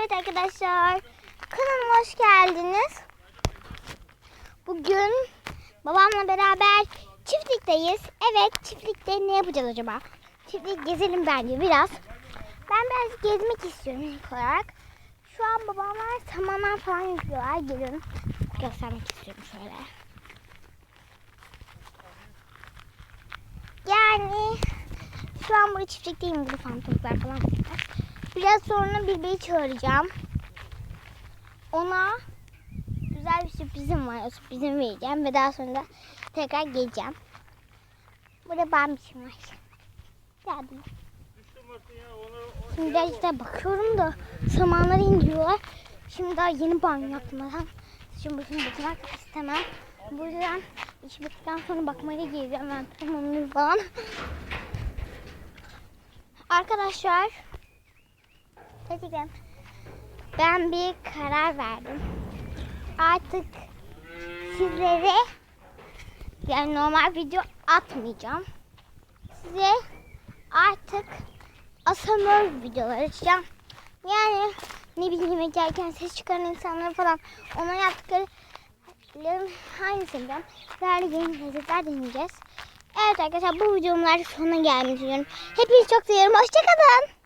Evet arkadaşlar. Kanalıma hoş geldiniz. Bugün babamla beraber çiftlikteyiz. Evet çiftlikte ne yapacağız acaba? Çiftlik gezelim bence biraz. Ben biraz gezmek istiyorum ilk olarak. Şu an babamlar samanlar falan yüklüyorlar. Gelin göstermek istiyorum şöyle. Yani şu an burada çiftlikteyim. Burada falan toplar falan var. Biraz sonra Bilbe'yi çağıracağım. Ona güzel bir sürprizim var. O sürprizimi vereceğim ve daha sonra da tekrar geleceğim. Burada bambişim var. Geldim. Şimdi işte bakıyorum da samanları indiriyorlar. Şimdi daha yeni banyo yaptım adam. Şimdi başımı batırmak istemem. Bu yüzden iş bittikten sonra bakmaya geleceğim. Ben tamamını falan. Arkadaşlar Gerçekten ben bir karar verdim. Artık sizlere yani normal video atmayacağım. Size artık asamör videolar açacağım. Yani ne bileyim yemek yerken ses çıkaran insanları falan ona yaptıklarının hangisini ben değerli yeni lezzetler deneyeceğiz. Evet arkadaşlar bu videomun artık sonuna gelmiş diyorum. Hepinizi çok seviyorum. Hoşçakalın.